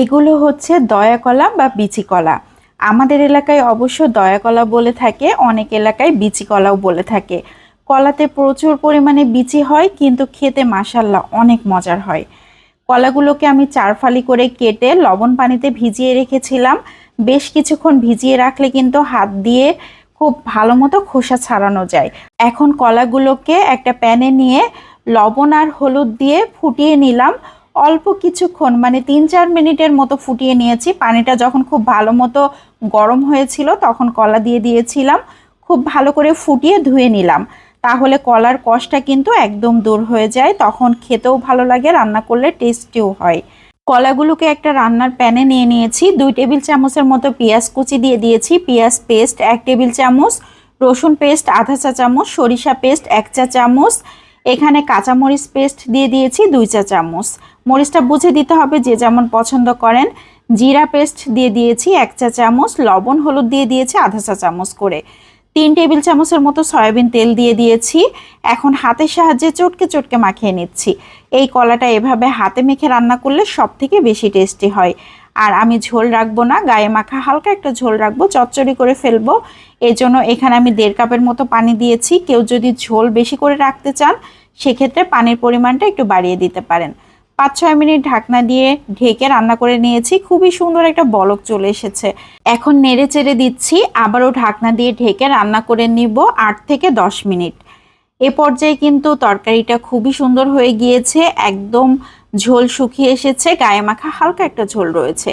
এগুলো হচ্ছে দয়া কলা বা বিচি কলা। আমাদের এলাকায় অবশ্য দয়া কলা বলে থাকে, অনেক এলাকায় বিচি কলাও বলে থাকে। কলাতে প্রচুর পরিমাণে বিচি হয়, কিন্তু খেতে মাসাল্লাহ অনেক মজার হয়। কলাগুলোকে আমি চার ফালি করে কেটে লবণ পানিতে ভিজিয়ে রেখেছিলাম। বেশ কিছুক্ষণ ভিজিয়ে রাখলে কিন্তু হাত দিয়ে খুব ভালো মতো খোসা ছাড়ানো যায়। এখন কলাগুলোকে একটা প্যানে নিয়ে লবণ আর হলুদ দিয়ে ফুটিয়ে নিলাম। অল্প কিছুক্ষণ মানে তিন চার মিনিটের মতো ফুটিয়ে নিয়েছি। পানিটা যখন খুব ভালো মতো গরম হয়েছিল, তখন কলা দিয়ে দিয়েছিলাম। খুব ভালো করে ফুটিয়ে ধুয়ে নিলাম। তাহলে কলার কষটা কিন্তু একদম দূর হয়ে যায়। তখন খেতেও ভালো লাগে, রান্না করলে টেস্টিও হয়। কলাগুলোকে একটা রান্নার প্যানে নিয়ে নিয়েছি। দুই টেবিল চামচের মতো পেঁয়াজ কুচি দিয়ে দিয়েছি। পেঁয়াজ পেস্ট এক টেবিল চামচ, রসুন পেস্ট আধা চা চামচ, সরিষা পেস্ট এক চা চামচ এখানে কাঁচামরিচ পেস্ট দিয়ে দিয়েছি দুই চা চামচ। মরিচটা বুঝে দিতে হবে যে যেমন পছন্দ করেন। জিরা পেস্ট দিয়ে দিয়েছি এক চা চামচ, লবণ, হলুদ দিয়ে দিয়েছি আধা চা চামচ করে। তিন টেবিল চামচের মতো সয়াবিন তেল দিয়ে দিয়েছি। এখন হাতের সাহায্যে চটকে চটকে মাখিয়ে নিচ্ছি। এই কলাটা এভাবে হাতে মেখে রান্না করলে সব থেকে বেশি টেস্টি হয়। আর আমি ঝোল রাখব না, গায়ে মাখা হালকা একটা ঝোল রাখব, চচ্চড়ি করে ফেলব। এই জন্য এখানে আমি দেড় কাপের মতো পানি দিয়েছি। কেউ যদি ঝোল বেশি করে রাখতে চান, সেক্ষেত্রে পানির পরিমাণটা একটু বাড়িয়ে দিতে পারেন। পাঁচ ছয় মিনিট ঢাকনা দিয়ে ঢেকে রান্না করে নিয়েছি। খুবই সুন্দর একটা বলক চলে এসেছে। এখন নেড়ে চেড়ে দিচ্ছি, আবারও ঢাকনা দিয়ে ঢেকে রান্না করে নিব আট থেকে দশ মিনিট। এ পর্যায়ে কিন্তু তরকারিটা খুবই সুন্দর হয়ে গিয়েছে, একদম ঝোল শুকিয়ে এসেছে, গায়ে মাখা হালকা একটা ঝোল রয়েছে।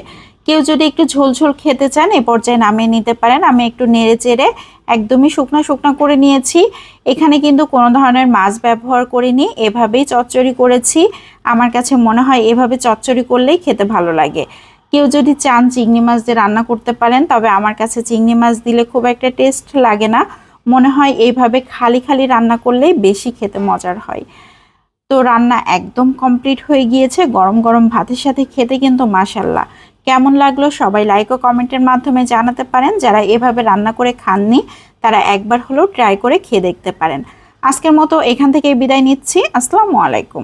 কেউ যদি একটু ঝোল ঝোল খেতে চান, এ পর্যায়ে নামিয়ে নিতে পারেন। আমি একটু নেড়ে চেড়ে একদমই শুকনা শুকনা করে নিয়েছি। এখানে কিন্তু কোনো ধরনের মাছ ব্যবহার করিনি, এভাবেই চচ্চড়ি করেছি। আমার কাছে মনে হয় এভাবে চচ্চড়ি করলেই খেতে ভালো লাগে। কেউ যদি চান চিংড়ি মাছ দিয়ে রান্না করতে পারেন, তবে আমার কাছে চিংড়ি মাছ দিলে খুব একটা টেস্ট লাগে না। মনে হয় এইভাবে খালি খালি রান্না করলেই বেশি খেতে মজার হয়। তো রান্না একদম কমপ্লিট হয়ে গিয়েছে। গরম গরম ভাতের সাথে খেতে কিন্তু মাসাল্লাহ কেমন লাগল সবাই লাইক ও কমেন্টের মাধ্যমে জানাতে পারেন। যারা এভাবে রান্না করে খাননি, তারা একবার হলেও ট্রাই করে খেয়ে দেখতে পারেন। আজকের মতো এখান থেকে বিদায় নিচ্ছি। আসসালামু আলাইকুম।